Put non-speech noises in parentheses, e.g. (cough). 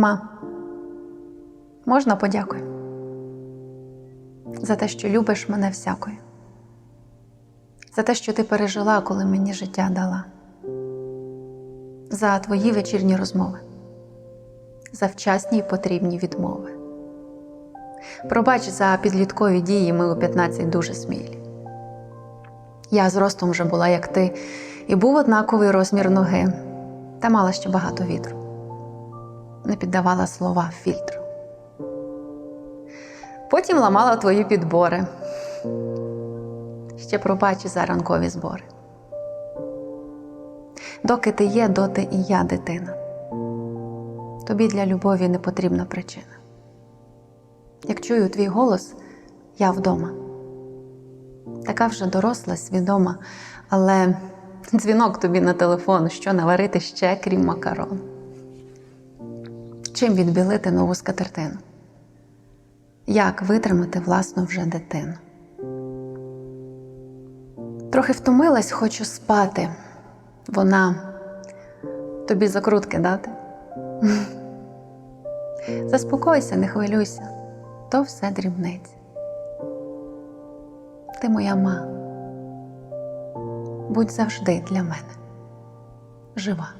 Ма, можна подякую за те, що любиш мене всякою, за те, що ти пережила, коли мені життя дала, за твої вечірні розмови, за вчасні й потрібні відмови. Пробач за підліткові дії, ми у 15 дуже смілі. Я зростом вже була, як ти, і був однаковий розмір ноги, та мала ще багато вітру. Не піддавала слова фільтру. Потім ламала твої підбори. Ще пробач і за ранкові збори. Доки ти є, доти і я дитина. Тобі для любові не потрібна причина. Як чую твій голос, я вдома. Така вже доросла, свідома, але дзвінок тобі на телефон, що наварити ще, крім макарон. Чим відбілити нову скатертину? Як витримати власну вже дитину? Трохи втомилась, хочу спати. Вона тобі закрутки дати. (laughs) Заспокойся, не хвилюйся, то все дрібниці. Ти моя ма. Будь завжди для мене жива.